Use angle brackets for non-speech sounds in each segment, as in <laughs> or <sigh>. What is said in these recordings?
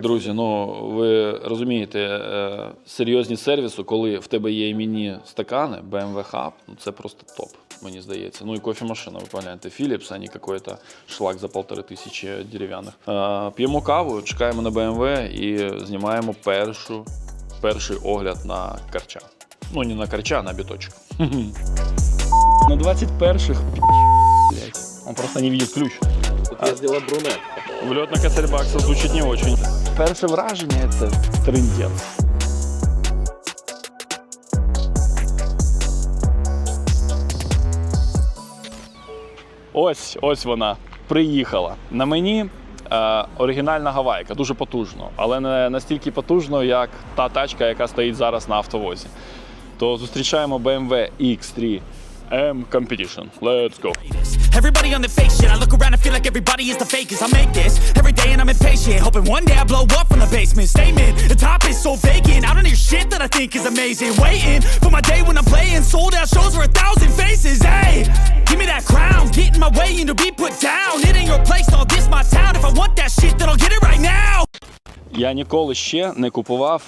Друзі, ну ви розумієте, е, серйозні сервісу, коли в тебе є іменні стакани, BMW Hub, ну це просто топ, мені здається. Ну і кофемашина, ви погляньте, Philips, а не какой-то шлак за полтори тисячі дерев'яних. Е, П'ємо каву, чекаємо на BMW і знімаємо першу, перший огляд на карча. Ну, не на карча, а на біточок. <laughs> На 21-х, блядь, он просто не видит ключ. Тут ездила брюнетка. Влет на косарь бакса звучить не очень. Перше враження це триндець. Ось, ось вона. Приїхала. На мені е, оригінальна гавайка, дуже потужно, але не настільки потужно, як та тачка, яка стоїть зараз на автовозі. То зустрічаємо BMW X3 M Competition. Let's go. Everybody on the fake shit. I look around and feel like everybody is the fakest. I make this every day and I'm impatient. Hoping one day I blow up from the basement. Statement, the top is so vacant. I don't hear shit that I think is amazing. Waiting for my day when I'm playing. Sold out shows for a thousand faces. Hey, give me that crown. Get in my way and to be put down. It ain't your place, all this my town. If I want that shit, then I'll get it right now. Я ніколи ще не купував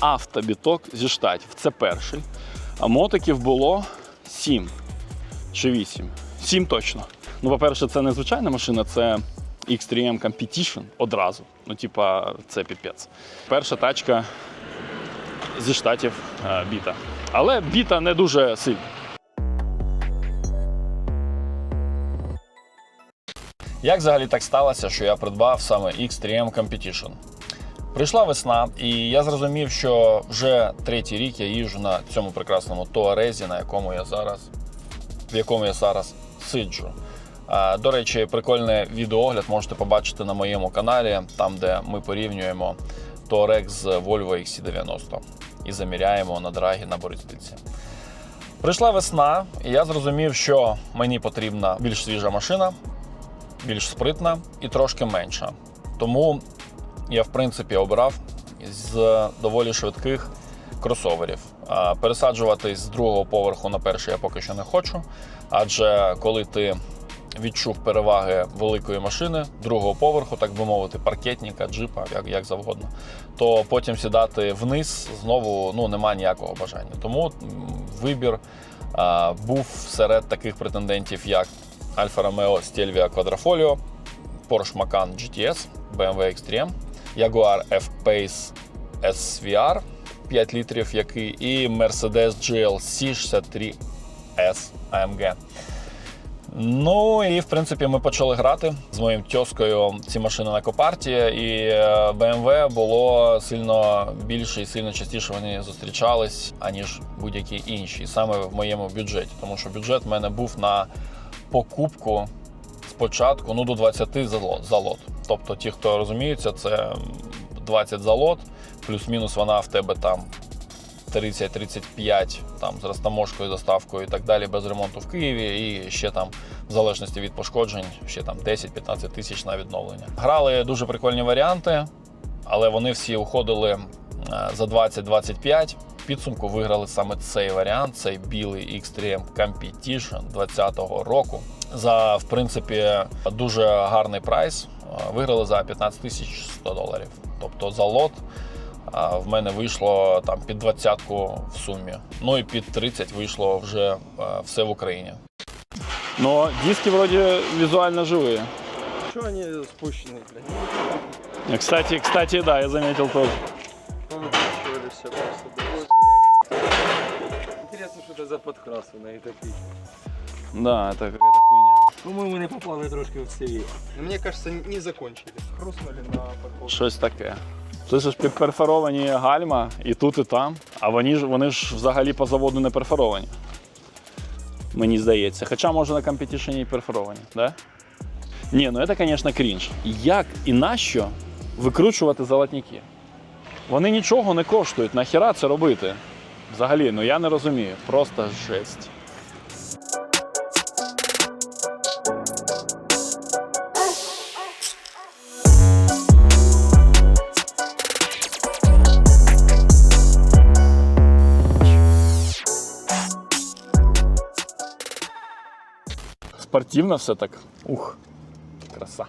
автобіток зі штатів. Це перший. А мотиків було 7 чи 8. 7 точно. Ну, по-перше, це не звичайна машина, це X3M Competition одразу. Ну, типа, це піпець. Перша тачка зі штатів е, біта. Але біта не дуже сильна. Як взагалі так сталося, що я придбав саме X3M Competition? Прийшла весна, і я зрозумів, що вже третій рік я їжджу на цьому прекрасному Туарезі, на якому я зараз, в якому я зараз сиджу. До речі, прикольний відеоогляд можете побачити на моєму каналі, там де ми порівнюємо Touareg з Volvo XC90 і заміряємо на драгі на Бориспільці. Прийшла весна, і я зрозумів, що мені потрібна більш свіжа машина, більш спритна і трошки менша. Тому я, в принципі, обрав з доволі швидких кросоверів. Пересаджуватись з другого поверху на перший я поки що не хочу, адже коли ти відчув переваги великої машини, другого поверху, так би мовити, паркетника, джипа, як, як завгодно, то потім сідати вниз знову ну, нема ніякого бажання. Тому вибір а, був серед таких претендентів, як Alfa Romeo Stelvia Quadrifoglio, Porsche Macan GTS, BMW X3M, Jaguar F-Pace SVR 5 літрів, який, і Mercedes GLC 63S AMG. Ну і в принципі ми почали грати з моїм тьоскою ці машини на копарті, і е, BMW було сильно більше і сильно частіше вони зустрічались, аніж будь-які інші, саме в моєму бюджеті. Тому що бюджет в мене був на покупку спочатку ну, до 20 за лот, за лот. Тобто, ті, хто розуміються, це 20 за лот, плюс-мінус вона в тебе там 30-35 там з розтаможкою, доставкою і так далі, без ремонту в Києві, і ще там, в залежності від пошкоджень, ще там 10-15 тисяч на відновлення. Грали дуже прикольні варіанти, але вони всі уходили за 20-25. Підсумку виграли саме цей варіант, цей білий X3M Competition 2020 року. За в принципі дуже гарний прайс. Е, Виграли за 15 тисяч 100 доларів. Тобто за лот в мене вийшло там під двадцятку в сумі. Ну і під 30 вийшло вже е, все в Україні. Ну, диски вроде визуально живые. Что они спущенные, блядь? Кстати, кстати, да, я заметил тоже Ну, накручивали все просто. да. Ой, блядь. Интересно, что это за подкрасы на такие. Да, это какая-то хуйня. По-моему, не попали трошки в CV. Мне кажется, не закончили. Хрустнули на подходе. Щось таке. Це ж пі- перфоровані гальма і тут, і там. А вони ж вони ж взагалі по заводу не перфоровані. Мені здається. Хоча може на компетішені і перфоровані, да? Ні, ну це, звісно, крінж. Як і нащо викручувати золотники? Вони нічого не коштують. Нахіра це робити? Взагалі, ну я не розумію. Просто жесть. Спортивно все так. Ух, краса.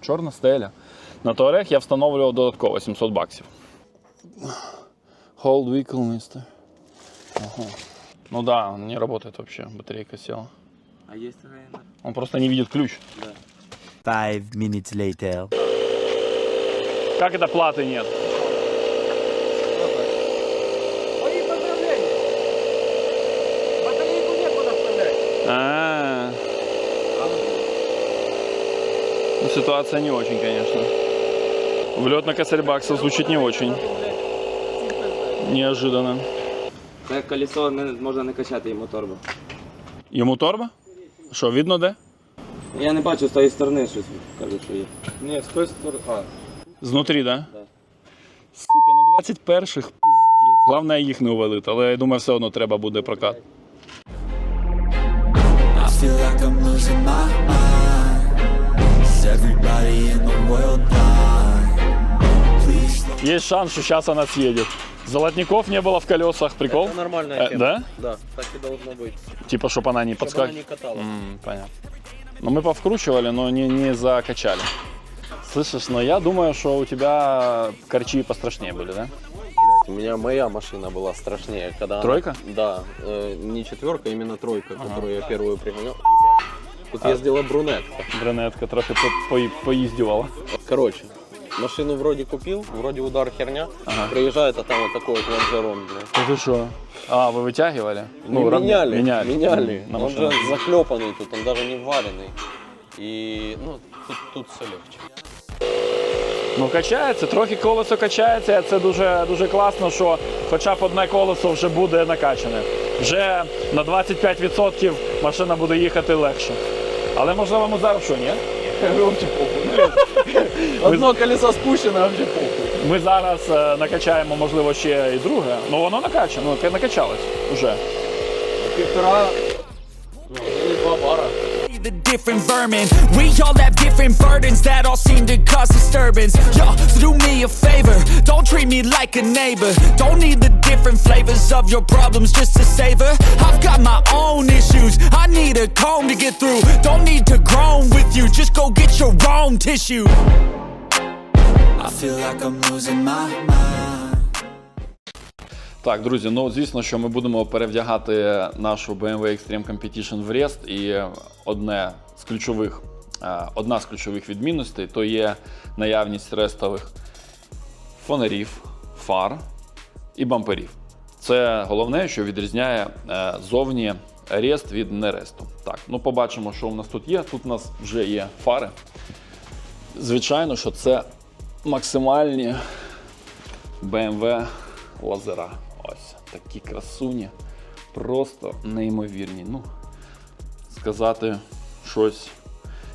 Чорна стеля. На Touareg я встановлював додатково 700 баксів. <sighs> Hold vehicle, mister. Ага. Ну да, он не работает вообще, батарейка села. А есть такая Он просто не видит ключ. Five minutes later. Как это платы нет? Мои поздравления! Батарейку некуда вставлять. А, ну, ситуация не очень, конечно. Влет на косарь бакса звучит не очень. Неожиданно. Це колесо не можна не качати йому торбу. Йому торба? Що, видно де? Я не бачу з тої сторони щось кажуть, що є. Не, с той стороны. А, Знутрі, да? Да. Сука, ну 21-х піздець. Головне їх не увалити, але я думаю, все одно треба буде прокат. Есть шанс, что сейчас она съедет. Золотников не было в колесах, прикол? это нормальная Э, тема. да? Да, так и должно быть. Типа, чтобы она не Чтобы она подскакивала. не катала. М, понятно. Ну, мы повкручивали, но не, не закачали. Слышишь, но я думаю, что у тебя корчи пострашнее были, да? У меня моя машина была страшнее, когда она- Тройка? Да, э, не четверка, а именно тройка, которую я первую пригонял. Ебать. Тут ездила брюнетка. Брюнетка трохи по, по, поїздювала. Короче, машину вроде купил, вроде удар херня, приезжает, а там вот такой вот лонжерон, блядь. Это что? А, вы вытягивали? Ну, рам- меняли, меняли. меняли. М, На он машину. же заклепанный тут, он даже не вареный. И, ну, тут, тут все легче. Ну, качається, трохи колесо качається, і це дуже, дуже класно, що хоча б одне колесо вже буде накачане. Вже на 25% машина буде їхати легше. Але можливо ми зараз що, ні? <laughs> Одно колесо спущено, а вже похуй. Ми зараз е, накачаємо, можливо, ще і друге. Ну воно накачано, ну накачалось вже. Півтора, ну, не два бара. The different vermin. We all have different burdens that all seem to cause disturbance. Yo, so do me a favor, don't treat me like a neighbor. Don't need the different flavors of your problems just to savor. I've got my own issues, I need a comb to get through. Don't need to groan with you, just go get your own tissue. I feel like I'm losing my mind. Так, друзі, ну звісно, що ми будемо перевдягати нашу BMW Extreme Competition в Рест, і одне з ключових, е, одна з ключових відмінностей то є наявність рестових фонарів, фар і бамперів. Це головне, що відрізняє е, зовні Рест від нересту. Так, ну побачимо, що у нас тут є. Тут у нас вже є фари. Звичайно, що це максимальні BMW лазера. Такі красуні. Просто неймовірні. Ну, сказати щось,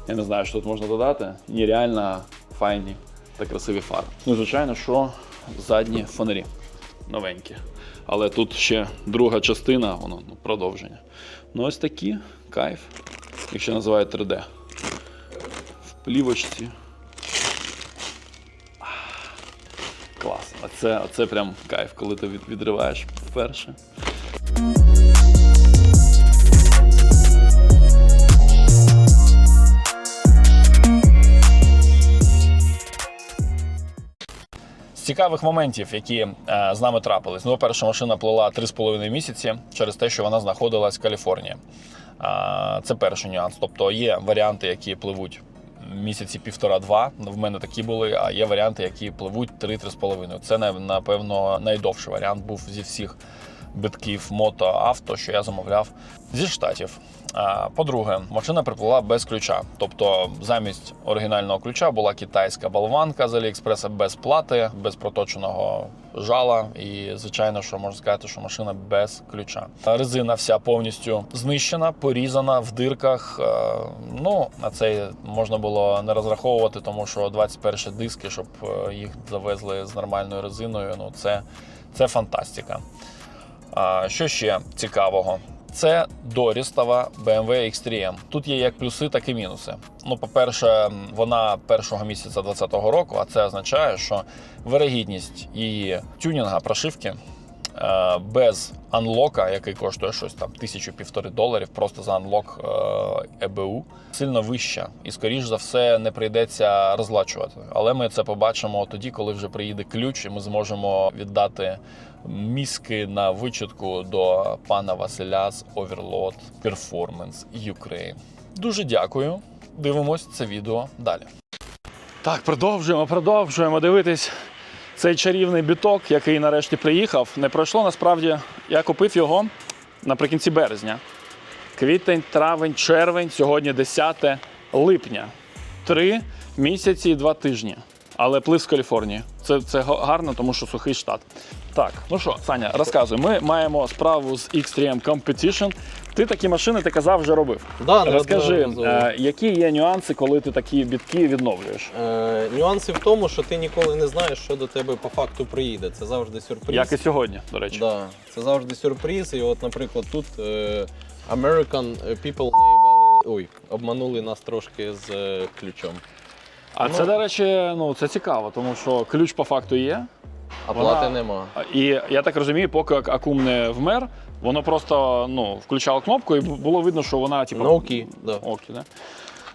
я не знаю, що тут можна додати. Нереально файні та красиві фари. Ну, звичайно, що задні фонарі новенькі. Але тут ще друга частина, воно ну, продовження. Ну, ось такі кайф, якщо називають 3D. В плівочці. Клас. Оце, оце прям кайф, коли ти відриваєш вперше. Цікавих моментів, які е, з нами трапились. Ну, по-перше, машина плила 3,5 місяці через те, що вона знаходилась в Каліфорнії. А, Це перший нюанс. Тобто є варіанти, які пливуть місяці півтора-два. В мене такі були, а є варіанти, які пливуть 3-3,5. Це напевно найдовший варіант був зі всіх битків мото авто, що я замовляв зі штатів. По-друге, машина приплила без ключа. Тобто, замість оригінального ключа була китайська болванка з Аліекспреса без плати, без проточеного жала. І, звичайно, що можна сказати, що машина без ключа. Резина вся повністю знищена, порізана в дирках. Ну, на це можна було не розраховувати, тому що 21 диски, щоб е, їх завезли з нормальною резиною, ну це, це фантастика. А, що ще цікавого? Це дорістова BMW X3M. Тут є як плюси, так і мінуси. Ну, по-перше, вона першого місяця 2020 року, а це означає, що вирогідність її тюнінга, прошивки е, без анлока, який коштує щось там тисячу півтори доларів, просто за анлок ЕБУ, сильно вища. І, скоріш за все, не прийдеться розлачувати. Але ми це побачимо тоді, коли вже приїде ключ, і ми зможемо віддати мізки на вичатку до пана Василя з Overload Performance Ukraine. Дуже дякую. Дивимось це відео далі. Так, продовжуємо, продовжуємо дивитись цей чарівний біток, який нарешті приїхав. Не пройшло насправді. Я купив його наприкінці березня. Квітень, травень, червень, сьогодні 10 липня. Три місяці і два тижні. Але плив з Каліфорнії. Це, це гарно, тому що сухий штат. Так, ну що, Саня, розказуй. Ми маємо справу з Xtreme Competition. Ти такі машини, ти казав, вже робив. Да, Розкажи, е, які є нюанси, коли ти такі бітки відновлюєш? Е, нюанси в тому, що ти ніколи не знаєш, що до тебе по факту приїде. Це завжди сюрприз. Як і сьогодні, до речі. Да, це завжди сюрприз. І от, наприклад, тут е, American people наїбали. Ой, обманули нас трошки з е, ключом. А це, до речі, ну це цікаво, тому що ключ по факту є. А Вона- плати нема. І я так розумію, поки Ак- Акум не вмер, воно просто ну, включало кнопку, і бу- було видно, що вона типу. Ну, окей, да. Окей, да?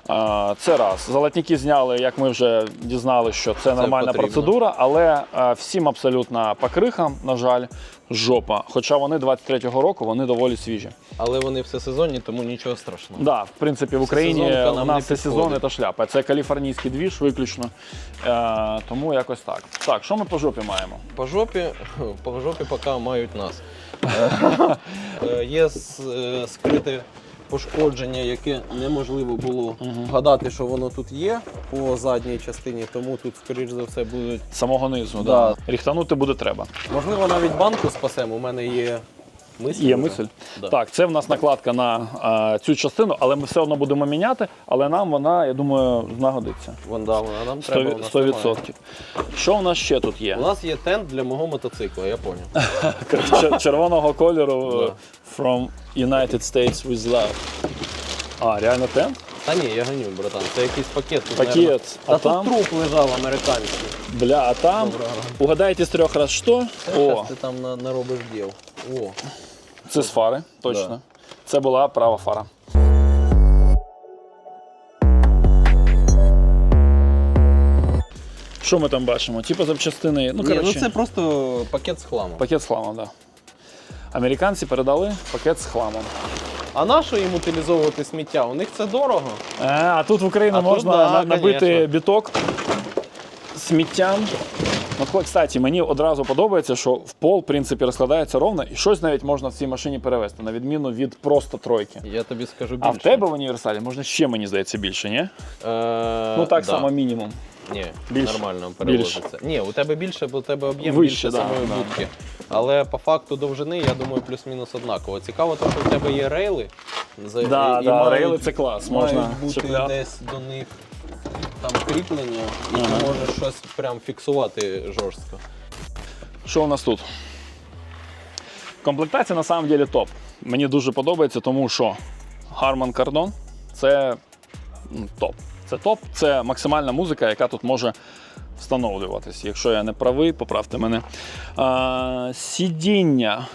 А, це раз. Золотники зняли, як ми вже дізналися, що це нормальна потрібно. процедура, але а, всім абсолютно по крихам, на жаль, жопа. Хоча вони 23-го року вони доволі свіжі. Але вони всесезонні, тому нічого страшного. Да, в принципі, в Україні Всесезонка у нас це сезон підходить. це шляпа. Це каліфорнійський двіж виключно. Е, тому якось так. Так, що ми по жопі маємо? По жопі, <laughs> по жопі поки мають нас. <laughs> Е, Є с- е, скрите пошкодження, яке неможливо було вгадати, що воно тут є по задній частині, тому тут, скоріш за все, будуть. Самого низу, Да. да. Ріхтанути буде треба. Можливо, навіть банку спасемо. У мене є мисль. Є вже. мисль. Да. Так, це в нас накладка на а, цю частину, але ми все одно будемо міняти. Але нам вона, я думаю, знагодиться. Вон, да, вона нам треба. 100%. немає. 100%. Що в нас ще тут є? У нас є тент для мого мотоцикла, я поняв. Чер- Червоного кольору е, From United States with Love. А, реально тент? Та ні, я ганю, братан. Це якийсь пакет. Тут, Пакет, а Та там? тут труп лежав американський. Бля, а там Доброго угадайте з трьох раз що? О. О, ти там на- наробиш діл. О. це з фари, точно. Да. Це була права фара. Що ми там бачимо? Типу запчастини. Ну, Ні, ну це просто пакет з хламом. пакет з хламом, так. Да. Американці передали пакет з хламом. А на що їм утилізовувати сміття? У них це дорого. Е, А тут в Україну А тут, можна да, набити конечно. біток сміттям. Ну, хо- кстати, мені одразу подобається, що в пол, в принципі, розкладається ровно, і щось навіть можна в цій машині перевезти, на відміну від просто тройки. Я тобі скажу більше. А в тебе в універсалі можна ще, мені здається, більше, ні? Е, Ну так да. само мінімум. Ні, Більше. нормально перевозиться. Ні, у тебе більше, бо у тебе об'єм більше да, самої да. будки. Але по факту довжини, я думаю, плюс-мінус однаково. Цікаво, те, що в тебе є рейли. За- Да, і да, мають- рейли це клас, мають можна бути чіпляти. десь до них там кріплення, і Ага. ти можеш щось прям фіксувати жорстко. Що у нас тут? Комплектація на самом деле топ. Мені дуже подобається, тому що Harman Kardon це топ. Це топ, це максимальна музика, яка тут може встановлюватись. Якщо я не правий, поправте мене. А, сидіння.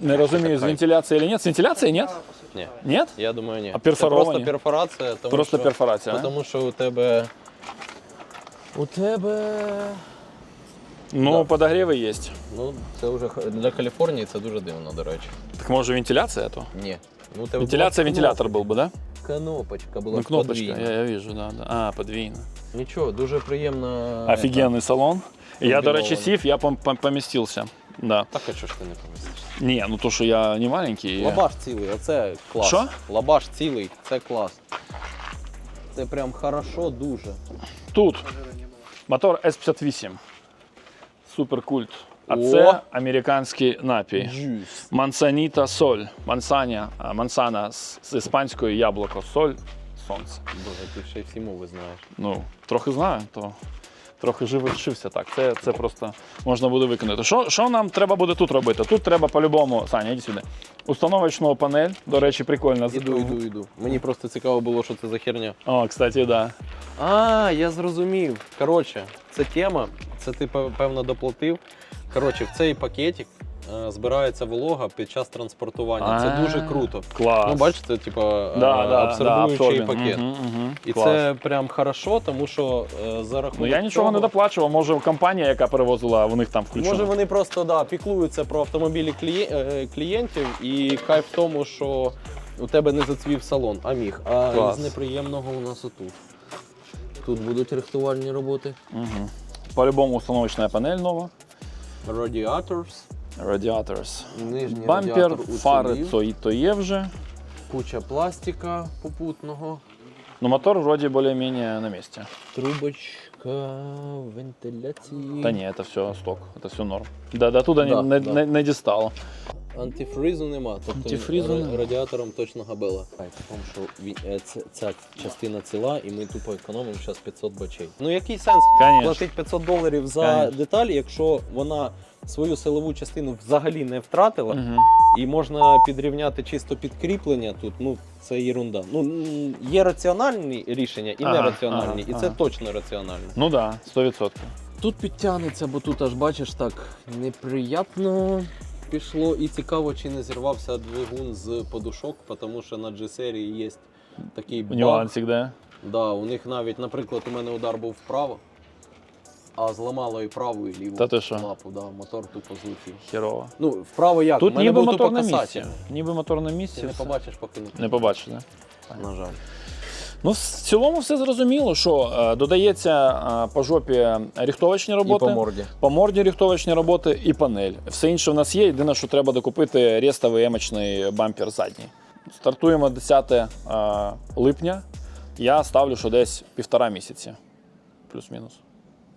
Не розумію, з вентиляцією чи ні. З вентиляцією ні? Ні. Ні? Я думаю, ні. А перфоровані? Це просто перфорація. Тому Просто що, перфорація, а? Тому що у тебе. У тебе. Ну, Да. подогріви є. Ну, це вже х- для Каліфорнії це дуже дивно, до речі. Так може вентиляція то? Ні. Ну, у тебе Вентиляція, була вентилятор був би, да? Кнопочка була Ну, кнопочка, подвійна. я, я вижу, да, да. А, подвійна. Нічого, дуже приємно. Офігенний салон. Я, до речі, сів, я пом- пом- помістився. Да. Так, а чого ж ти не помістишся? Ні, ну то, що я не маленький. Лабаш цілий, оце клас. Що? Лабаш цілий, це клас. Це прям хорошо дуже. Тут мотор S58. Суперкульт. А О! це американський напій. Джюс. Мансаніта соль. Мансаня, а, мансана з, з іспанської яблуко. Соль, сонце. Боже, ти ще й всі мови знаєш. Ну, трохи знаю, то трохи живочився так. Це, це просто можна буде виконати. Що, що нам треба буде тут робити? Тут треба по-любому, Саня, іди сюди. Установочну панель, до речі, прикольно. Іду, іду, іду. Мені просто цікаво було, що це за херня. О, кстати, да. А, я зрозумів. Коротше, це тема, це ти певно доплатив. Коротше, в цей пакетик збирається волога під час транспортування. Це дуже круто. Клас. Ну, бачите, типу, е, абсорбуючий да, пакет. Угу, угу. І Клас. це прям хорошо, тому що е, за рахунок Ну я нічого не доплачував. Може, компанія, яка перевозила, в них там включено. Може вони просто да, піклуються про автомобілі кліє- е, клієнтів і кайф в тому, що у тебе не зацвів салон, а міг. А Клас. з неприємного у нас отут. Тут будуть рихтувальні роботи. Угу. По-любому установочна панель нова. Radiators, Radiators. нижній Бампер, радіатор фари уцілів, то і то є вже. куча пластика попутного, Ну мотор вроде более-менее на месте. трубочка вентиляції. Да не, это все сток, это все норм. Да, до туда Да, не, да. не, не дістало. Антифризу нема, тобто Антифризу ра- нема. радіатором точно габела. Тому, що він- е, це- ця частина ціла, і ми тупо економимо зараз 500 бачей. Ну який сенс Конечно. платити 500 доларів за Конечно. деталь, якщо вона свою силову частину взагалі не втратила, Угу. і можна підрівняти чисто підкріплення тут, ну це єрунда. Ну м, є раціональні рішення і Ага, нераціональні, ага, і це ага. точно раціональне. Ну да, 100%. Тут підтягнеться, бо тут аж бачиш так неприємно пішло. І цікаво, чи не зірвався двигун з подушок, тому що на G-серії є такий баг. Нюансик, да? Да, у них навіть, наприклад, у мене удар був вправо, а зламало і праву, і ліву Та ти що? лапу. Да, мотор тупо злетів. Херово. Ну, вправо як? Тут у мене ніби був мотор тупо на місці. Ніби мотор на місці. Ти не побачиш, поки не Не побачиш, да? На жаль. Ну, в цілому все зрозуміло, що е, додається е, по жопі ріхтовочні роботи. І по морді. По морді ріхтовочні роботи і панель. Все інше в нас є. Єдине, що треба докупити рестовий емочний бампер задній. Стартуємо 10 е, липня. Я ставлю, що десь півтора місяці. Плюс-мінус.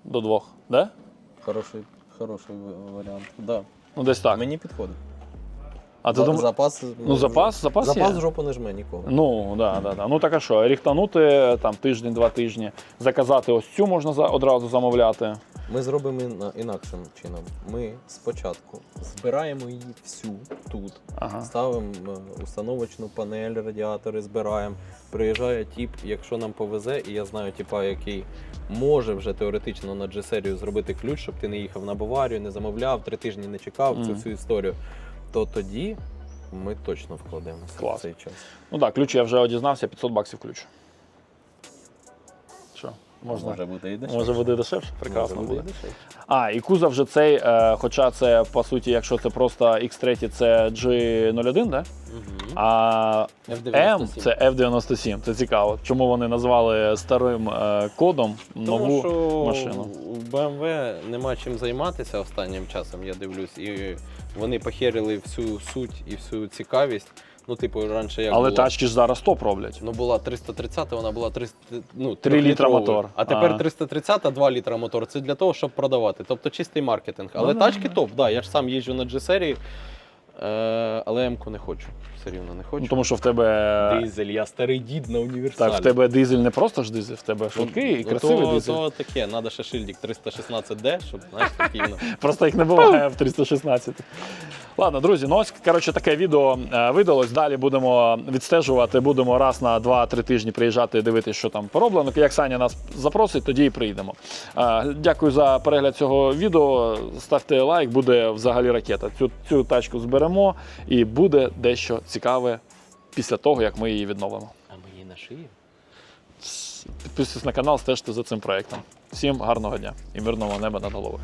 До двох. Да? Хороший, хороший варіант. Да. Ну, десь так. Мені підходить. А ти За- думаєш? Запас, Ну, запас, запас, запас є. жопу не жме ніколи. Ну, да, да, да. Ну так а що, ріхтанути там тиждень-два тижні, заказати ось цю можна за- одразу замовляти. Ми зробимо іна- інакшим чином. Ми спочатку збираємо її всю тут, Ага. ставимо е, установочну панель, радіатори збираємо. Приїжджає тіп, якщо нам повезе, і я знаю тіпа, який може вже теоретично на G-серію зробити ключ, щоб ти не їхав на Баварію, не замовляв, три тижні не чекав цю всю історію. То тоді ми точно вкладемося Клас. в цей час. Ну так, ключ я вже одізнався, 500 баксів ключ. Можна. бути і Може буде дешевше? Прекрасно буде. А, і кузов вже цей, е, хоча це по суті, якщо це просто X3, це G01, да? а M це F97. Це цікаво. Чому вони назвали старим е, кодом нову що машину? в BMW нема чим займатися останнім часом, я дивлюсь, і вони похерили всю суть і всю цікавість. Ну, типу, раніше як Але було? тачки ж зараз топ роблять. Ну, була 330, вона була 300, ну, Три літра трьохлітровою. мотор. А тепер Ага. 330, 2 літра мотор. Це для того, щоб продавати. Тобто чистий маркетинг. Але Ну, тачки да. топ, да. Я ж сам їжджу на G-серії, е, але М-ку не хочу. Все рівно не хочу. Ну, тому що в тебе. Дизель, я старий дід на універсалі. Так, в тебе дизель не просто ж дизель, в тебе швидкий і Ну, красивий то, дизель. То таке, треба ще шильдик 316D, щоб знаєш, спокійно. <laughs> Просто їх не буває в 316. Ладно, друзі, ну ось коротше таке відео е, видалось. Далі будемо відстежувати, будемо раз на 2-3 тижні приїжджати, і дивитися, що там пороблено. Як Саня нас запросить, тоді і приїдемо. Е, Дякую за перегляд цього відео. Ставте лайк, буде взагалі ракета. Цю, цю тачку зберемо і буде дещо цікаве після того, як ми її відновимо. А мені на шиї? Підписуйтесь на канал, стежте за цим проектом. Всім гарного дня і мирного неба над головою.